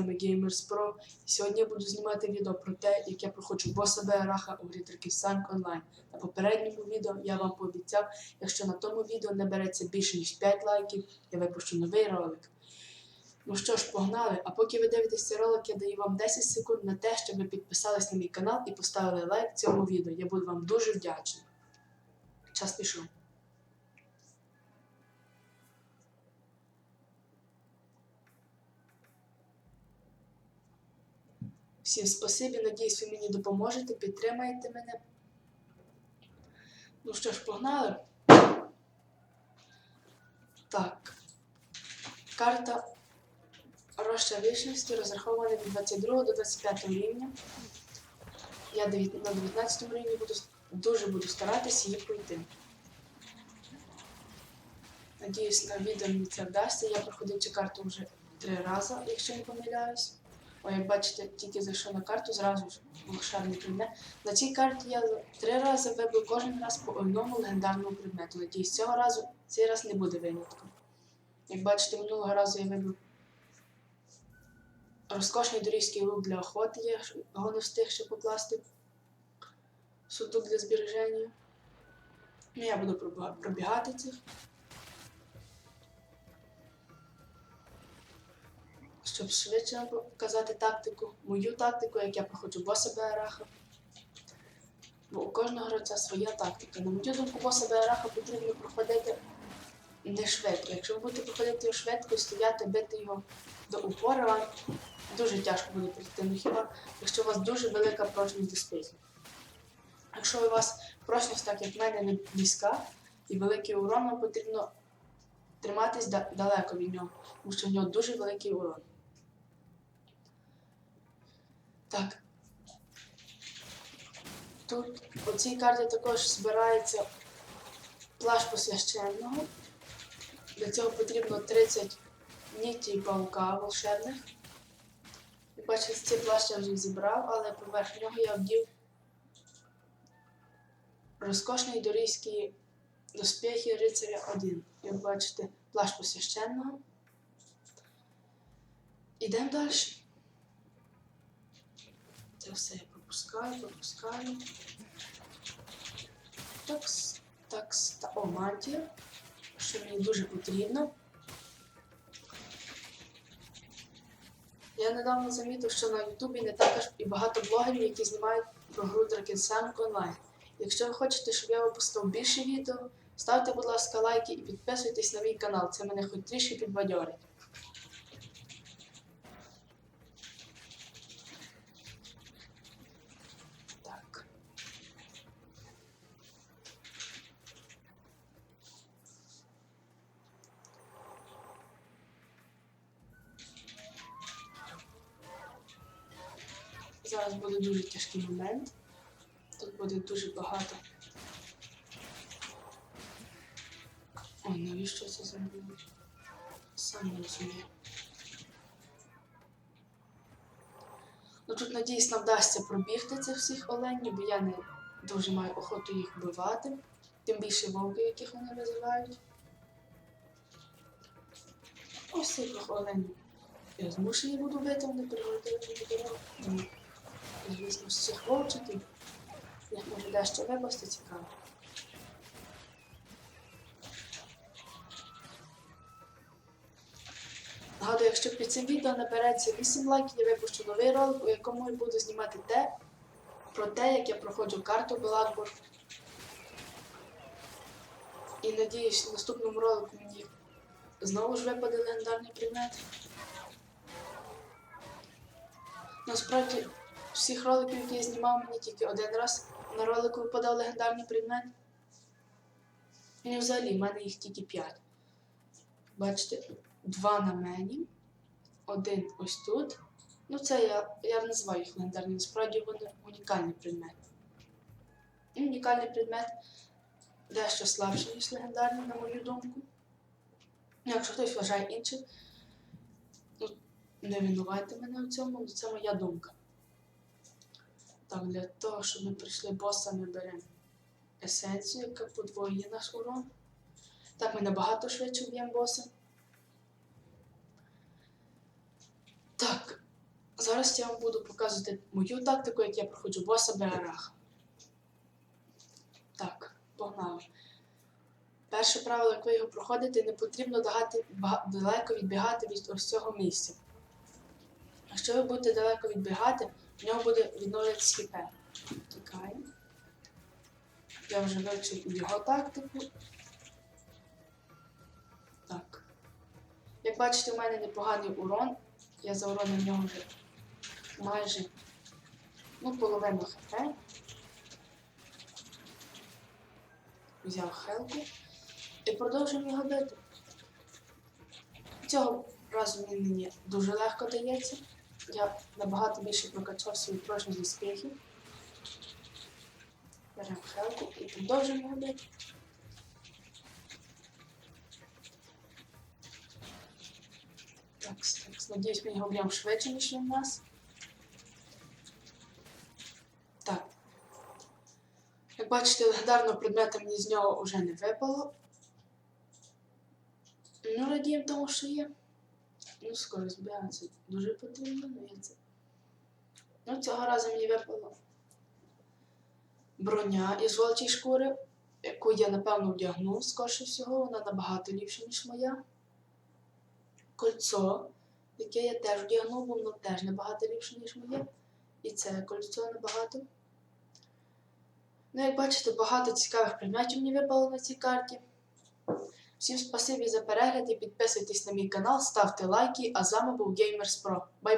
вами Gamers Pro. Сьогодні я буду знімати відео про те, як я проходжу боса Беараха у грі Turkistan Online. На попередньому відео я вам пообіцяв, якщо на тому відео набереться більше ніж 5 лайків, я випущу новий ролик. Ну що ж, погнали. А поки ви дивитесь цей ролик, я даю вам 10 секунд на те, щоб ви підписались на мій канал і поставили лайк цьому відео. Я буду вам дуже вдячний. Час пішов. Всім спасибі, надіюсь, ви мені допоможете, підтримаєте мене. Ну що ж, погнали. Так. Карта Роща вічності розрахована від 22 до 25 рівня. Я на 19 рівні буду дуже буду старатися її пройти. Надіюсь, на відео мені це вдасться. Я проходив цю карту вже три рази, якщо не помиляюсь. О, як бачите, тільки зайшов на карту, зразу ж волшебний предмет. На цій карті я три рази вибив кожен раз по одному легендарному предмету. Надіюсь, цього разу цей раз не буде винятком. Як бачите, минулого разу я вибив розкошний дорізький лук для охоти, я його не встиг ще покласти. Сундук для збереження. Ну, я буду пробігати цих. Щоб швидше показати тактику, мою тактику, як я проходжу боса Беараха. Бо у кожного гравця своя тактика. На мою думку, боса Беараха потрібно проходити не швидко. Якщо ви будете проходити його швидко, стояти, бити його до упора, вам дуже тяжко буде пройти. Ну хіба якщо у вас дуже велика прочність доспехів. Якщо у вас прочність, так як в мене, не близька і великий урон, вам потрібно триматись далеко від нього, тому що в нього дуже великий урон. Так. Тут у цій карті також збирається плащ посвященного. Для цього потрібно 30 нітей паука волшебних. І бачите, цей плащ я вже зібрав, але поверх нього я вдів розкошний дорійський доспехи рицаря 1. Як бачите, плащ посвященного. Ідемо далі. Це все я пропускаю, пропускаю. Такс, такс, та о, мантія, що мені дуже потрібно. Я недавно замітив, що на Ютубі не також і багато блогерів, які знімають про гру Дракенсанг онлайн. Якщо ви хочете, щоб я випускав більше відео, ставте, будь ласка, лайки і підписуйтесь на мій канал. Це мене хоч трішки підбадьорить. Так. Зараз буде дуже тяжкий момент. Тут буде дуже багато. Ой, навіщо це зробили? Сам розумію. Ну тут, надіюсь, нам вдасться пробігти цих всіх оленів, бо я не дуже маю охоту їх вбивати. Тим більше вовки, яких вони визивають. Ось цих оленів. Я змушений буду бити, вони пригодили мені дорогу. Звісно, з цих вовчиків. Їх може дещо випасти цікаво. Нагадую, якщо під цим відео набереться 8 лайків, я випущу новий ролик, у якому я буду знімати те, про те, як я проходжу карту Белакбор. І надіюсь, в наступному ролику мені знову ж випаде легендарний предмет. Насправді, всіх роликів, які я знімав, мені тільки один раз на ролику випадав легендарний предмет. І взагалі, в мене їх тільки 5. Бачите, два на мені, один ось тут. Ну, це я, я називаю їх легендарними, насправді вони унікальний предмет. І унікальний предмет дещо слабший, ніж легендарний, на мою думку. Ну, Якщо хтось вважає іншим, ну, не винувайте мене в цьому, але це моя думка. Так, для того, щоб ми прийшли боса, ми беремо есенцію, яка подвоює наш урон. Так ми набагато швидше вб'ємо боса. Так, Зараз я вам буду показувати мою тактику, як я проходжу боса Беараха. Так, погнали. Перше правило, як ви його проходите, не потрібно дагати, далеко відбігати від ось цього місця. Якщо ви будете далеко відбігати, в нього буде відновлюватися хп. Тікаємо. Я вже вивчив його тактику. Так. Як бачите, у мене непоганий урон. Я зауронив в нього вже майже ну, половину хп. Взяв хелку і продовжуємо його бити. Цього разу мені дуже легко дається. Я набагато більше прокачав свою прочність успіхів. Беремо хелку і продовжуємо його. Так, так, надіюсь, ми його б'ємо швидше, ніж він нас. Так. Як бачите, легендарного предмета мені з нього вже не випало. Ну, радіємо тому, що є. Ну, скоро збирається дуже потрібно, ну я це. Ну, цього разу мені випало броня із волчої шкури, яку я, напевно, вдягну, скорше всього, вона набагато ліпша, ніж моя. Кольцо, яке я теж вдягнув, бо воно теж набагато ліпше, ніж моє. І це кольцо набагато. Ну, як бачите, багато цікавих предметів мені випало на цій карті. Всім спасибі за перегляд і підписуйтесь на мій канал, ставте лайки, а з вами був Gamers. Бай!